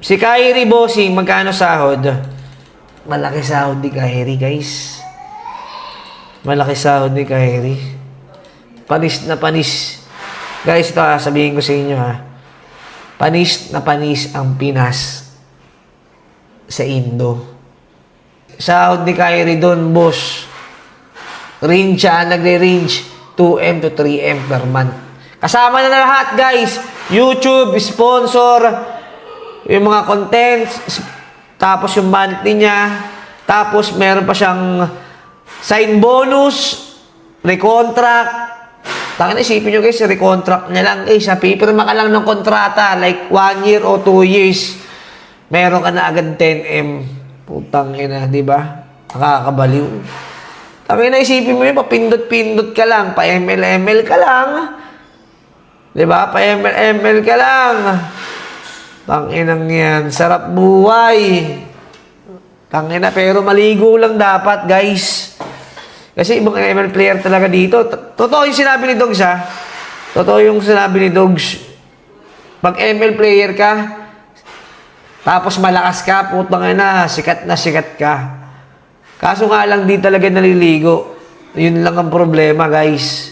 Si Kyrie Bossing, magkano sahod? Malaki sahod ni Kyrie, guys. Malaki sahod ni Kyrie. Panis na panis. Guys, ito ha, sabihin ko sa inyo ha. Panis na panis ang Pinas sa Indo. Sahod ni Kyrie doon, boss. Range siya, nagre-range 2M to 3M per month. Kasama na na lahat, guys. YouTube, sponsor, yung mga contents, tapos yung monthly niya, tapos meron pa siyang sign bonus, recontract. Tangin isipin nyo guys, recontract niya lang. Eh, sa paper ka lang ng kontrata, like 1 year o 2 years, meron ka na agad 10M. Putang ina, di ba? Nakakabaliw. Tangin na isipin mo yun, papindot-pindot ka lang, pa ML-ML ka lang. Di ba? Pa ML-ML ka lang. Tanginang yan. Sarap buhay. Tangina, pero maligo lang dapat, guys. Kasi ibang ML player talaga dito. Totoo yung sinabi ni Dogs, ha? Totoo yung sinabi ni Dogs. Pag ML player ka, tapos malakas ka, putang ina, sikat na sikat ka. Kaso nga lang, di talaga naliligo. Yun lang ang problema, guys.